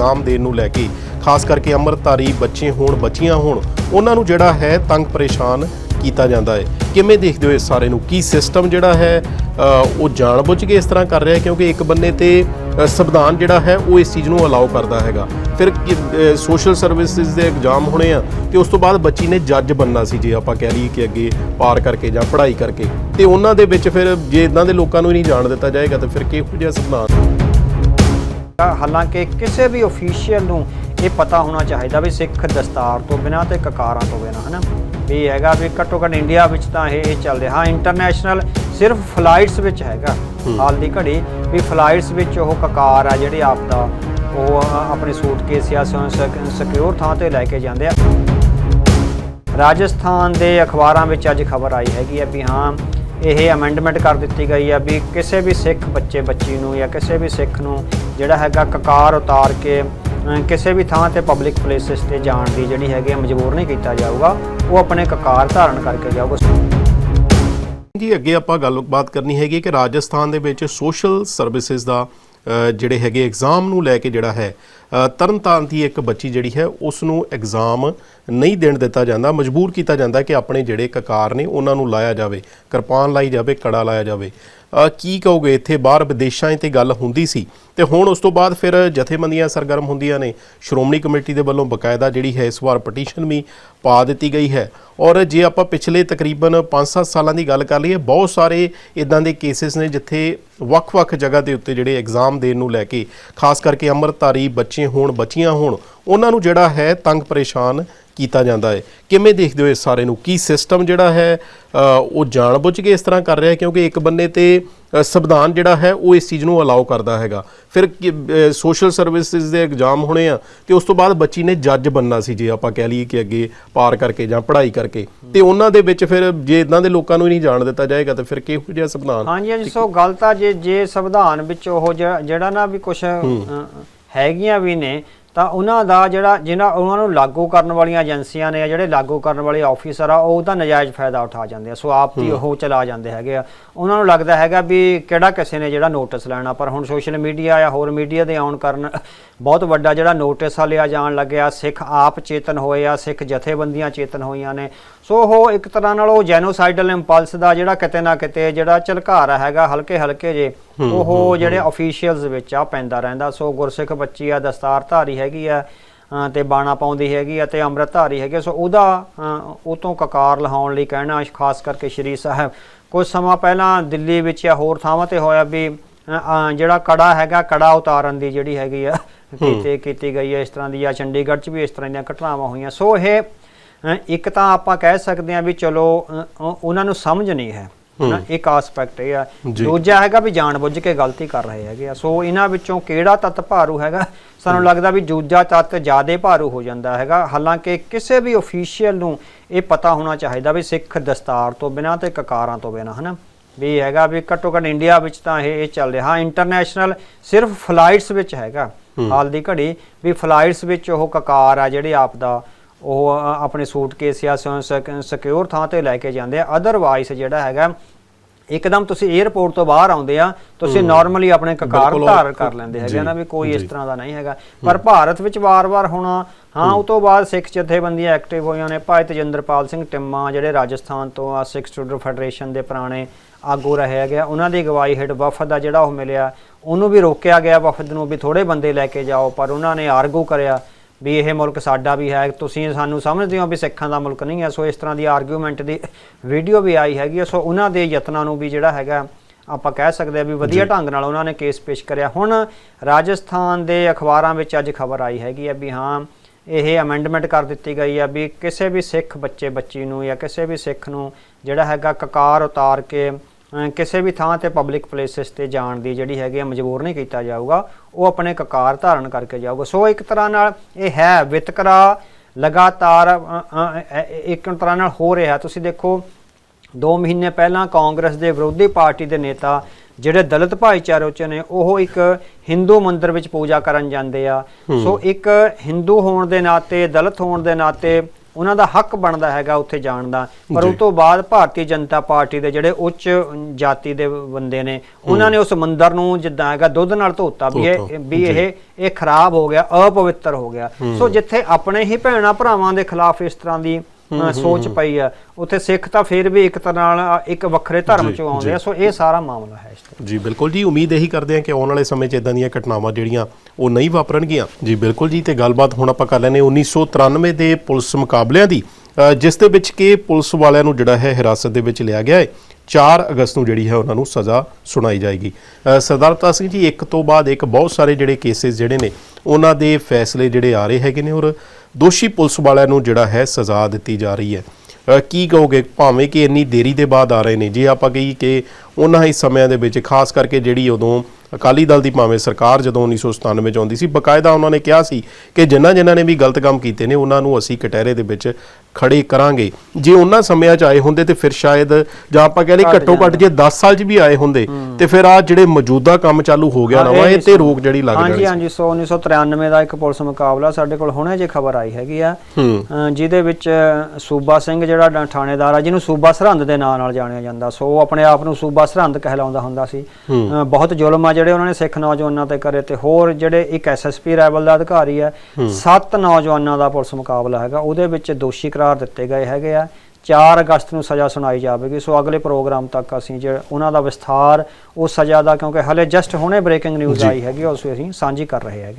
Exam ਦੇਣ ਨੂੰ ਲੈ ਕੇ ਖਾਸ ਕਰਕੇ ਅੰਮ੍ਰਿਤਧਾਰੀ ਬੱਚੇ ਹੋਣ ਬੱਚੀਆਂ ਹੋਣ ਉਹਨਾਂ ਨੂੰ ਜਿਹੜਾ ਹੈ ਤੰਗ ਪਰੇਸ਼ਾਨ ਕੀਤਾ ਜਾਂਦਾ ਹੈ। ਕਿਵੇਂ ਦੇਖਦੇ ਹੋ ਇਸ ਸਾਰੇ ਨੂੰ? ਕੀ ਸਿਸਟਮ ਜਿਹੜਾ ਹੈ ਅ, ਉਹ ਜਾਣਬੁੱਝ ਕੇ ਇਸ ਤਰ੍ਹਾਂ ਕਰ ਰਿਹਾ ਹੈ? ਕਿਉਂਕਿ ਇੱਕ ਬੰਨੇ ਤੇ ਸੰਵਿਧਾਨ ਜਿਹੜਾ ਹੈ ਉਹ ਇਸ ਚੀਜ਼ ਨੂੰ ਅਲਾਉ ਕਰਦਾ ਹੈਗਾ। ਫਿਰ ਸੋਸ਼ਲ ਸਰਵਿਸਿਜ਼ ਦੇ ਐਗਜ਼ਾਮ ਹੋਣੇ ਆ ਤੇ ਉਸ ਤੋਂ ਬਾਅਦ ਬੱਚੀ ਨੇ ਜੱਜ ਬੰਨਣਾ ਸੀ ਜੇ ਆਪਾਂ ਕਹਿ ਲਈਏ ਕਿ ਅੱਗੇ ਪਾਰ ਕਰਕੇ ਜਾਂ ਪੜ੍ਹਾਈ ਕਰਕੇ। ਤੇ ਉਹਨਾਂ ਦੇ ਵਿੱਚ ਫਿਰ ਜੇ ਇਦਾਂ ਦੇ ਲੋਕਾਂ ਨੂੰ ਨਹੀਂ ਜਾਣ ਦਿੱਤਾ ਜਾਏਗਾ ਤਾਂ ਫਿਰ ਕਿਹੋ ਜਿਹਾ ਸੰਵਿਧਾਨ? ਹਾਲਾਂਕਿ ਕਿਸੇ ਵੀ ਅਫੀਸ਼ੀਅਲ ਨੂੰ ਇਹ ਪਤਾ ਹੋਣਾ ਚਾਹੀਦਾ ਵੀ ਸਿੱਖ ਦਸਤਾਰ ਤੋਂ ਬਿਨਾਂ ਤੇ ਕਕਾਰਾਂ ਤੋਂ ਬਿਨਾਂ ਹਨਾ? ਵੀ ਇਹ ਹੈਗਾ ਵੀ ਘੱਟੋ ਘੱਟ ਇੰਡੀਆ ਵਿੱਚ ਤਾਂ ਇਹ ਇਹ ਚੱਲ ਰਿਹਾ। ਹਾਂ ਇੰਟਰਨੈਸ਼ਨਲ ਸਿਰਫ ਫਲਾਈਟਸ ਵਿੱਚ ਹੈਗਾ। ਹਾਲ ਦੀ ਘੜੀ ਵੀ ਫਲਾਈਟਸ ਵਿੱਚ ਉਹ ਕਕਾਰ ਆ ਜਿਹੜੇ ਆਪ ਦਾ ਉਹ ਆਪਣੇ ਸੂਟਕੇਸ ਜਾਂ ਸਿਕਿਉਰ ਥਾਂ ਤੇ ਲੈ ਕੇ ਜਾਂਦੇ ਆ। ਰਾਜਸਥਾਨ ਦੇ ਅਖਬਾਰਾਂ ਵਿੱਚ ਅੱਜ ਖਬਰ ਆਈ ਹੈਗੀ ਹੈ ਵੀ ਹਾਂ ਇਹ ਅਮੈਂਡਮੈਂਟ ਕਰ ਦਿੱਤੀ ਗਈ ਆ ਵੀ ਕਿਸੇ ਵੀ ਸਿੱਖ ਬੱਚੇ, ਬੱਚੀ ਨੂੰ ਜਾਂ ਕਿਸੇ ਵੀ ਸਿੱਖ ਨੂੰ ਜਿਹੜਾ ਹੈਗਾ ਕਕਾਰ ਉਤਾਰ ਕੇ ਕਿਸੇ ਵੀ ਥਾਂ ਤੇ ਪਬਲਿਕ ਪਲੇਸਿਸ ਤੇ ਜਾਣ ਦੀ ਜਿਹੜੀ ਹੈਗੀ ਮਜਬੂਰ ਨਹੀਂ ਕੀਤਾ ਜਾਊਗਾ, ਉਹ ਆਪਣੇ ਕਕਾਰ ਧਾਰਨ ਕਰਕੇ ਜਾਊਗਾ। ਜੀ, ਅੱਗੇ ਆਪਾਂ ਗੱਲਬਾਤ ਕਰਨੀ ਹੈਗੀ ਕਿ ਰਾਜਸਥਾਨ ਦੇ ਵਿੱਚ ਸੋਸ਼ਲ ਸਰਵਿਸਿਜ਼ ਦਾ ਜਿਹੜੇ ਹੈਗੇ ਐਗਜ਼ਾਮ ਨੂੰ ਲੈ ਕੇ ਜਿਹੜਾ ਹੈ ਤਰਨਤਾਰਨ ਦੀ ਇੱਕ ਬੱਚੀ ਜਿਹੜੀ ਹੈ ਉਸ ਨੂੰ ਐਗਜ਼ਾਮ ਨਹੀਂ ਦੇਣ ਦਿੱਤਾ ਜਾਂਦਾ। ਮਜਬੂਰ ਕੀਤਾ ਜਾਂਦਾ ਕਿ ਆਪਣੇ ਜਿਹੜੇ ਕਕਾਰ ਨੇ, ਉਹਨਾਂ ਨੂੰ ਲਾਇਆ ਜਾਵੇ। ਕਿਰਪਾਨ ਲਾਈ ਜਾਵੇ, ਕੜਾ ਲਾਇਆ ਜਾਵੇ। ਕੀ ਕਹੋਗੇ, ਇੱਥੇ ਬਾਹਰ ਵਿਦੇਸ਼ਾਂ 'ਤੇ ਗੱਲ ਹੁੰਦੀ ਸੀ। ਤੇ ਹੁਣ ਉਸ ਤੋਂ ਬਾਅਦ ਫਿਰ ਜਥੇਬੰਦੀਆਂ ਸਰਗਰਮ ਹੁੰਦੀਆਂ ਨੇ। ਸ਼੍ਰੋਮਣੀ ਕਮੇਟੀ ਦੇ ਵੱਲੋਂ ਬਕਾਇਦਾ ਜਿਹੜੀ ਹੈ, ਇਸ ਵਾਰ ਪਟੀਸ਼ਨ ਵੀ ਪਾ ਦਿੱਤੀ ਗਈ ਹੈ। ਔਰ ਜੇ ਆਪਾਂ ਪਿਛਲੇ ਤਕਰੀਬਨ 5-7 ਸਾਲਾਂ ਦੀ ਗੱਲ ਕਰ ਲਈਏ, ਬਹੁਤ ਸਾਰੇ ਇਦਾਂ ਦੇ ਕੇਸਿਸ ਨੇ ਜਿੱਥੇ ਵੱਖ-ਵੱਖ ਜਗ੍ਹਾ ਦੇ ਉੱਤੇ ਜਿਹੜੇ ਐਗਜ਼ਾਮ ਦੇਣ ਨੂੰ ਲੈ ਕੇ, ਖਾਸ ਕਰਕੇ ਅੰਮ੍ਰਿਤਧਾਰੀ ਬੱਚੇ ਹੋਣ ਬੱਚੀਆਂ ਹੋਣ ਉਹਨਾਂ ਨੂੰ ਜਿਹੜਾ ਹੈ ਤੰਗ ਪਰੇਸ਼ਾਨ ਕੀਤਾ ਜਾਂਦਾ ਹੈ। ਕਿਵੇਂ ਦੇਖਦੇ ਹੋ ਇਸ ਸਾਰੇ ਨੂੰ? ਕੀ ਸਿਸਟਮ ਜਿਹੜਾ ਹੈ ਉਹ ਜਾਣਬੁੱਝ ਕੇ ਇਸ ਤਰ੍ਹਾਂ ਕਰ ਰਿਹਾ ਕਿਉਂਕਿ ਇੱਕ ਬੰਨੇ ਤੇ ਸੰਵਿਧਾਨ ਜਿਹੜਾ ਹੈ ਉਹ ਇਸ ਚੀਜ਼ ਨੂੰ ਅਲਾਉ ਕਰਦਾ ਹੈਗਾ। ਫਿਰ ਸੋਸ਼ਲ ਸਰਵਿਸਿਜ਼ ਦੇ ਐਗਜ਼ਾਮ ਹੋਣੇ ਆ ਤੇ ਉਸ ਤੋਂ ਬਾਅਦ ਬੱਚੀ ਨੇ ਜੱਜ ਬੰਨਣਾ ਸੀ ਜੇ ਆਪਾਂ ਕਹਿ ਲਈਏ ਕਿ ਅੱਗੇ ਪਾਰ ਕਰਕੇ ਜਾਂ ਪੜ੍ਹਾਈ ਕਰਕੇ। ਤੇ ਉਹਨਾਂ ਦੇ ਵਿੱਚ ਫਿਰ ਜੇ ਇਦਾਂ ਦੇ ਲੋਕਾਂ ਨੂੰ ਹੀ ਨਹੀਂ ਜਾਣ ਦਿੱਤਾ ਜਾਏਗਾ ਤਾਂ ਫਿਰ ਕਿਹੋ ਜਿਹਾ ਸੰਵਿਧਾਨ? ਹਾਂਜੀ ਹਾਂਜੀ ਸੋ ਗੱਲ ਤਾਂ ਜੇ ਜੇ ਸੰਵਿਧਾਨ ਵਿੱਚ ਉਹ ਜਿਹੜਾ ਨਾ ਵੀ ਕੁਝ ਹੈਗੀਆਂ ਵੀ ਨੇ ਤਾਂ ਉਹਨਾਂ ਦਾ ਜਿਹੜਾ ਜਿਹਨਾਂ ਉਹਨਾਂ ਨੂੰ ਲਾਗੂ ਕਰਨ ਵਾਲੀਆਂ ਏਜੰਸੀਆਂ ਨੇ ਜਿਹੜੇ ਲਾਗੂ ਕਰਨ ਵਾਲੇ ਆਫੀਸਰ ਆ ਉਹ ਉਹਦਾ ਨਜਾਇਜ਼ ਫਾਇਦਾ ਉਠਾ ਜਾਂਦੇ ਆ। ਸੋ ਆਪ ਹੀ। ਉਹ ਚਲਾ ਜਾਂਦੇ ਹੈਗੇ ਆ। ਉਹਨਾਂ ਨੂੰ ਲੱਗਦਾ ਹੈਗਾ ਵੀ ਕਿਹੜਾ ਕਿਸੇ ਨੇ ਜਿਹੜਾ ਨੋਟਿਸ ਲੈਣਾ ਪਰ ਹੁਣ ਸੋਸ਼ਲ ਮੀਡੀਆ ਜਾਂ ਹੋਰ ਮੀਡੀਆ ਦੇ ਆਉਣ ਕਾਰਨ ਬਹੁਤ ਵੱਡਾ ਜਿਹੜਾ ਨੋਟਿਸ ਆ ਲਿਆ ਜਾਣ ਲੱਗਿਆ। ਸਿੱਖ ਆਪ ਚੇਤਨ ਹੋਏ ਆ ਸਿੱਖ ਜਥੇਬੰਦੀਆਂ ਚੇਤਨ ਹੋਈਆਂ ਨੇ। ਸੋ ਉਹ ਇੱਕ ਤਰ੍ਹਾਂ ਨਾਲ ਉਹ ਜੈਨੋਸਾਈਡਲ ਇੰਪਲਸ ਦਾ ਜਿਹੜਾ ਕਿਤੇ ਨਾ ਕਿਤੇ ਜਿਹੜਾ ਝਲਕਾਰਾ ਹੈਗਾ ਹਲਕੇ ਹਲਕੇ ਜੇ ਉਹ ਜਿਹੜੇ ਅਫੀਸ਼ੀਅਲਸ ਵਿੱਚ ਆ ਪੈਂਦਾ ਰਹਿੰਦਾ ਸੋ ਗੁਰਸਿੱਖ ਬੱਚੀ ਆ ਦਸਤਾਰ ਧਾਰੀ ਹੈਗੀ ਆ ਤੇ ਬਾਣਾ ਪਾਉਂਦੀ ਹੈਗੀ ਆ ਤੇ ਅੰਮ੍ਰਿਤ ਧਾਰੀ ਹੈਗੇ ਸੋ ਉਹਦਾ ਉਹ ਤੋਂ ਕਕਾਰ ਲਹਾਉਣ ਲਈ ਕਹਿਣਾ ਖਾਸ ਕਰਕੇ ਸ਼੍ਰੀ ਸਾਹਿਬ। ਕੁਝ ਸਮਾਂ ਪਹਿਲਾਂ ਦਿੱਲੀ ਵਿੱਚ ਜਾਂ ਹੋਰ ਥਾਵਾਂ ਤੇ ਹੋਇਆ ਵੀ ਜਿਹੜਾ ਕੜਾ ਹੈਗਾ ਕੜਾ ਉਤਾਰਨ ਦੀ ਜਿਹੜੀ ਹੈਗੀ ਆ ਕੀਤੀ ਕੀਤੀ ਗਈ ਹੈ ਇਸ ਤਰ੍ਹਾਂ ਦੀ ਆ ਚੰਡੀਗੜ੍ਹ 'ਚ ਵੀ ਇਸ ਤਰ੍ਹਾਂ ਦੀਆਂ ਘਟਨਾਵਾਂ ਹੋਈਆਂ। ਸੋ ਇਹ ਇੱਕ ਤਾਂ ਆਪਾਂ ਕਹਿ ਸਕਦੇ ਹਾਂ ਵੀ ਚਲੋ ਉਹਨਾਂ ਨੂੰ ਸਮਝ ਨਹੀਂ ਹੈ। ਹਨਾ ਇੱਕ ਆਸਪੈਕਟ ਇਹ ਆ। ਦੂਜਾ ਹੈਗਾ ਵੀ ਜਾਣਬੁੱਝ ਕੇ ਗਲਤੀ ਕਰ ਰਹੇ ਹੈਗੇ ਆ। ਸੋ ਇਹਨਾਂ ਵਿੱਚੋਂ ਕਿਹੜਾ ਤੱਤ ਭਾਰੂ ਹੈਗਾ? ਸਾਨੂੰ ਲੱਗਦਾ ਵੀ ਦੂਜਾ ਤੱਤ ਜ਼ਿਆਦਾ ਭਾਰੂ ਹੋ ਜਾਂਦਾ ਹੈਗਾ। ਹਾਲਾਂਕਿ ਕਿਸੇ ਵੀ ਅਫੀਸ਼ੀਅਲ ਨੂੰ ਇਹ ਪਤਾ ਹੋਣਾ ਚਾਹੀਦਾ ਵੀ ਸਿੱਖ ਦਸਤਾਰ ਤੋਂ ਬਿਨਾਂ ਤੇ ਕਕਾਰਾਂ ਤੋਂ ਬਿਨਾਂ ਹਨਾ? ਵੀ ਹੈਗਾ ਵੀ ਘੱਟੋ ਘੱਟ ਇੰਡੀਆ ਵਿੱਚ ਤਾਂ ਇਹ ਇਹ ਚੱਲ ਰਿਹਾ। ਹਾਂ ਇੰਟਰਨੈਸ਼ਨਲ ਸਿਰਫ ਫਲਾਈਟਸ ਵਿੱਚ ਹੈਗਾ ਹਾਲ ਦੀ ਘੜੀ। ਵੀ ਫਲਾਈਟਸ ਵਿੱਚ ਉਹ ਕਕਾਰ ਆ ਜਿਹੜੇ ਆਪ ਦਾ ਉਹ ਆਪਣੇ ਸੂਟਕੇਸ ਜਾਂ ਸਿਕਿਉਰ ਥਾਂ ਤੇ ਲੈ ਕੇ ਜਾਂਦੇ ਆ। ਅਦਰਵਾਈਜ਼ ਜਿਹੜਾ ਹੈਗਾ ਇੱਕਦਮ ਤੁਸੀਂ 에ਅਰਪੋਰਟ ਤੋਂ ਬਾਹਰ ਆਉਂਦੇ ਆ ਤੁਸੀਂ ਨਾਰਮਲੀ ਆਪਣੇ ਕਕਾਰ ਧਾਰ ਕਰ ਲੈਂਦੇ ਹੈਗੇ ਨਾ ਵੀ ਕੋਈ ਇਸ ਤਰ੍ਹਾਂ ਦਾ ਨਹੀਂ ਹੈਗਾ। ਪਰ ਭਾਰਤ ਵਿੱਚ ਵਾਰ-ਵਾਰ ਹੋਣਾ ਹਾਂ ਉਹ ਤੋਂ ਬਾਅਦ ਸਿੱਖ ਜਥੇਬੰਦੀਆਂ ਐਕਟਿਵ ਹੋਈਆਂ ਨੇ। ਭਾਈ ਤਜਿੰਦਰਪਾਲ ਸਿੰਘ ਟਿੰਮਾ ਜਿਹੜੇ ਰਾਜਸਥਾਨ ਤੋਂ ਆ ਸਿੱਖ ਸਟੂਡੈਂਟ ਫੈਡਰੇਸ਼ਨ ਦੇ ਪੁਰਾਣੇ ਆਗੂ ਰਹੇ ਹੈਗੇ ਆ ਉਹਨਾਂ ਦੀ ਅਗਵਾਈ ਹੇਠ ਵਫਦ ਦਾ ਜਿਹੜਾ ਉਹ ਮਿਲਿਆ। ਉਹਨੂੰ ਵੀ ਰੋਕਿਆ ਗਿਆ ਵਫਦ ਨੂੰ ਵੀ ਥੋੜੇ ਬੰਦੇ ਲੈ ਕੇ ਜਾਓ ਪਰ ਉਹਨਾਂ ਨੇ ਆਰਗੂ ਕਰਿਆ ਵੀ ਇਹ ਮੁਲਕ ਸਾਡਾ ਵੀ ਹੈ ਤੁਸੀਂ ਸਾਨੂੰ ਸਮਝਦੇ ਹੋ ਵੀ ਸਿੱਖਾਂ ਦਾ ਮੁਲਕ ਨਹੀਂ ਹੈ। ਸੋ ਇਸ ਤਰ੍ਹਾਂ ਦੀ ਆਰਗੂਮੈਂਟ ਦੀ ਵੀਡੀਓ ਵੀ ਆਈ ਹੈਗੀ ਸੋ ਉਹਨਾਂ ਦੇ ਯਤਨਾਂ ਨੂੰ ਵੀ ਜਿਹੜਾ ਹੈਗਾ ਆਪਾਂ ਕਹਿ ਸਕਦੇ ਆ ਵੀ ਵਧੀਆ ਢੰਗ ਨਾਲ ਉਹਨਾਂ ਨੇ ਕੇਸ ਪੇਸ਼ ਕਰਿਆ। ਹੁਣ ਰਾਜਸਥਾਨ ਦੇ ਅਖਬਾਰਾਂ ਵਿੱਚ ਅੱਜ ਖਬਰ ਆਈ ਹੈਗੀ ਹੈ ਵੀ ਹਾਂ ਇਹ ਅਮੈਂਡਮੈਂਟ ਕਰ ਦਿੱਤੀ ਗਈ ਹੈ ਵੀ ਕਿਸੇ ਵੀ ਸਿੱਖ ਬੱਚੇ ਬੱਚੀ ਨੂੰ ਜਾਂ ਕਿਸੇ ਵੀ ਸਿੱਖ ਨੂੰ ਜਿਹੜਾ ਹੈਗਾ ਕਕਾਰ ਉਤਾਰ ਕੇ ਕਿਸੇ ਵੀ ਥਾਂ ਤੇ ਪਬਲਿਕ ਪਲੇਸਿਸ ਤੇ ਜਾਣ ਦੀ ਜਿਹੜੀ ਹੈਗੀ ਮਜਬੂਰ ਨਹੀਂ ਕੀਤਾ ਜਾਊਗਾ ਉਹ ਆਪਣੇ ਕਕਾਰ ਧਾਰਨ ਕਰਕੇ ਜਾਊਗਾ। ਸੋ ਇੱਕ ਤਰ੍ਹਾਂ ਨਾਲ ਇਹ ਹੈ ਵਿਤਕਰਾ ਲਗਾਤਾਰ ਇੱਕ ਤਰ੍ਹਾਂ ਨਾਲ ਹੋ ਰਿਹਾ। ਤੁਸੀਂ ਦੇਖੋ 2 ਮਹੀਨੇ ਪਹਿਲਾਂ ਕਾਂਗਰਸ ਦੇ ਵਿਰੋਧੀ ਪਾਰਟੀ ਦੇ ਨੇਤਾ ਜਿਹੜੇ ਦਲਿਤ ਭਾਈਚਾਰੇ ਚ ਨੇ ਉਹ ਇੱਕ ਹਿੰਦੂ ਮੰਦਿਰ ਵਿੱਚ ਪੂਜਾ ਕਰਨ ਜਾਂਦੇ ਆ। ਸੋ ਇੱਕ ਹਿੰਦੂ ਹੋਣ ਦੇ ਨਾਤੇ ਦਲਿਤ ਹੋਣ ਦੇ ਨਾਤੇ ਉਹਨਾਂ ਦਾ ਹੱਕ ਬਣਦਾ ਹੈਗਾ ਉੱਥੇ ਜਾਣ ਦਾ। ਪਰ ਉਸ ਤੋਂ ਬਾਅਦ ਭਾਰਤੀ ਜਨਤਾ ਪਾਰਟੀ ਦੇ ਜਿਹੜੇ ਉੱਚ ਜਾਤੀ ਦੇ ਬੰਦੇ ਨੇ ਉਹਨਾਂ ਨੇ ਉਸ ਮੰਦਿਰ ਨੂੰ ਜਿੱਦਾਂ ਹੈਗਾ ਦੁੱਧ ਨਾਲ ਧੋਤਾ ਵੀ ਇਹ ਵੀ ਇਹ ਇਹ ਖਰਾਬ ਹੋ ਗਿਆ ਅਪਵਿੱਤਰ ਹੋ ਗਿਆ। ਸੋ ਜਿੱਥੇ ਆਪਣੇ ਹੀ ਭੈਣਾ ਭਰਾਵਾਂ ਦੇ ਖਿਲਾਫ ਇਸ ਤਰ੍ਹਾਂ ਦੀ ਸੋਚ ਪਈ ਆ। ਉੱਥੇ ਸਿੱਖ ਤਾਂ ਫਿਰ ਵੀ ਇੱਕ ਤਰ੍ਹਾਂ ਨਾਲ ਇੱਕ ਵੱਖਰੇ ਧਰਮ ਚੋਂ ਆਉਂਦੇ ਆ ਸੋ ਇਹ ਸਾਰਾ ਮਾਮਲਾ ਹੈ ਇਸ ਤੇ। ਜੀ ਬਿਲਕੁਲ ਜੀ ਉਮੀਦ ਇਹੀ ਕਰਦੇ ਹਾਂ ਕਿ ਆਉਣ ਵਾਲੇ ਸਮੇਂ 'ਚ ਇਦਾਂ ਦੀਆਂ ਘਟਨਾਵਾਂ ਜਿਹੜੀਆਂ ਉਹ ਨਹੀਂ ਵਾਪਰਨਗੀਆਂ। ਜੀ ਬਿਲਕੁਲ ਜੀ ਤੇ ਗੱਲਬਾਤ ਹੁਣ ਆਪਾਂ ਕਰ ਲੈਨੇ 1993 ਦੇ ਪੁਲਿਸ ਮੁਕਾਬਲਿਆਂ ਦੀ ਜਿਸ ਦੇ ਵਿੱਚ ਕਿ ਪੁਲਿਸ ਵਾਲਿਆਂ ਨੂੰ ਜਿਹੜਾ ਹੈ ਹਿਰਾਸਤ ਦੇ ਵਿੱਚ ਲਿਆ ਗਿਆ ਹੈ। 4 ਅਗਸਤ ਨੂੰ ਜਿਹੜੀ ਹੈ ਉਹਨਾਂ ਨੂੰ ਸਜ਼ਾ ਸੁਣਾਈ ਜਾਏਗੀ। ਸਰਦਾਰ ਅਵਤਾਰ ਸਿੰਘ ਜੀ ਇੱਕ ਤੋਂ ਬਾਅਦ ਇੱਕ ਬਹੁਤ ਸਾਰੇ ਜਿਹੜੇ ਕੇਸਿਸ ਜਿਹੜੇ ਨੇ ਉਹਨਾਂ ਦੇ ਫੈਸਲੇ ਜਿਹੜੇ ਆ ਰਹੇ ਹੈਗੇ ਨੇ ਔਰ ਦੋਸ਼ੀ ਪੁਲਿਸ ਵਾਲਿਆਂ ਨੂੰ ਜਿਹੜਾ ਹੈ ਸਜ਼ਾ ਦਿੱਤੀ ਜਾ ਰਹੀ ਹੈ। ਕੀ ਕਹੋਗੇ? ਭਾਵੇਂ ਕਿ ਇੰਨੀ ਦੇਰੀ ਦੇ ਬਾਅਦ ਆ ਰਹੇ ਨੇ ਜੇ ਆਪਾਂ ਕਹੀ ਕਿ ਉਹਨਾਂ ਹੀ ਸਮਿਆਂ ਦੇ ਵਿੱਚ ਖਾਸ ਕਰਕੇ ਜਿਹੜੀ ਉਦੋਂ ਅਕਾਲੀ ਦਲ ਦੀ ਭਾਵੇਂ ਸਰਕਾਰ ਜਦੋਂ 1997 ਚ ਆਉਂਦੀ ਸੀ ਬਕਾਇਦਾ ਉਹਨਾਂ ਨੇ ਕਿਹਾ ਸੀ ਕਿ ਜਿਨ੍ਹਾਂ ਜਿਨ੍ਹਾਂ ਨੇ ਵੀ ਗਲਤ ਕੰਮ ਕੀਤੇ ਨੇ ਉਹਨਾਂ ਨੂੰ ਅਸੀਂ ਕਟਹਿਰੇ ਦੇ ਵਿੱਚ ਖੜੇ ਕਰਾਂਗੇ। ਜੇ ਉਹਨਾਂ ਸਮਿਆਂ 'ਚ ਆਏ ਹੁੰਦੇ ਤੇ ਫਿਰ ਸ਼ਾਇਦ ਜਾਂ ਆਪਾਂ ਕਹਿ ਲਈ ਘੱਟੋ ਘੱਟ ਜੇ 10 ਸਾਲ 'ਚ ਵੀ ਆਏ ਹੁੰਦੇ ਤੇ ਫਿਰ ਆ ਜਿਹੜੇ ਮੌਜੂਦਾ ਕੰਮ ਚਾਲੂ ਹੋ ਗਿਆ ਨਵਾਂ ਇਹ ਤੇ ਰੋਕ ਜਿਹੜੀ ਲੱਗ ਹਾਂਜੀ ਜਾਣੀ ਹਾਂਜੀ ਸੋ 1993 ਦਾ ਇੱਕ ਪੁਲਿਸ ਮੁਕਾਬਲਾ ਸਾਡੇ ਕੋਲ ਹੁਣੇ ਜੇ ਖਬਰ ਆਈ ਹੈਗੀ ਆ। ਜਿਹਦੇ ਵਿੱਚ ਸੂਬਾ ਸਿੰਘ ਜਿਹੜਾ ਥਾਣੇਦਾਰ ਆ ਜਿਹਨੂੰ ਸੂਬਾ ਸਰਹੰਦ ਦੇ ਨਾਂ ਨਾਲ ਜਾਣਿਆ ਜਾਂਦਾ। ਸੋ ਆਪਣੇ ਆਪ ਨੂੰ ਸੂਬਾ ਸਰਹੰਦ ਕਹਿਲਾਉਂਦਾ ਹੁੰਦਾ ਸੀ। ਬਹੁਤ ਜ਼ੁਲਮ ਆ ਜਿਹੜੇ ਉਹਨਾਂ ਨੇ ਸਿੱਖ ਨੌਜਵਾਨਾਂ ਤੇ ਕਰੇ ਤੇ ਹੋਰ ਜਿਹੜੇ ਇੱਕ ਐਸਐਸਪੀ ਰੈਵਲ ਦਾ ਅਧਿਕਾਰੀ ਹੈ। ਸੱਤ ਨੌਜਵਾਨਾਂ ਦਾ ਪੁਲਿਸ ਮੁਕਾਬਲਾ ਹੈਗਾ। ਉਹਦੇ ਵਿੱਚ ਦੋਸ਼ੀ ਕਰਾਰ ਦਿੱਤੇ ਗਏ ਹੈਗੇ ਆ। 4 ਅਗਸਤ ਨੂੰ ਸਜ਼ਾ ਸੁਣਾਈ ਜਾਵੇਗੀ ਸੋ ਅਗਲੇ ਪ੍ਰੋਗਰਾਮ ਤੱਕ ਅਸੀਂ ਜੇ ਉਹਨਾਂ ਦਾ ਵਿਸਥਾਰ ਉਹ ਸਜ਼ਾ ਦਾ ਕਿਉਂਕਿ ਹਲੇ ਜਸਟ ਹੁਣੇ ਬ੍ਰੇਕਿੰਗ ਨਿਊਜ਼। ਆਈ ਹੈਗੀ ਉਸ ਅਸੀਂ ਸਾਂਝੀ ਕਰ ਰਹੇ ਹੈਗੇ ਹਾਂ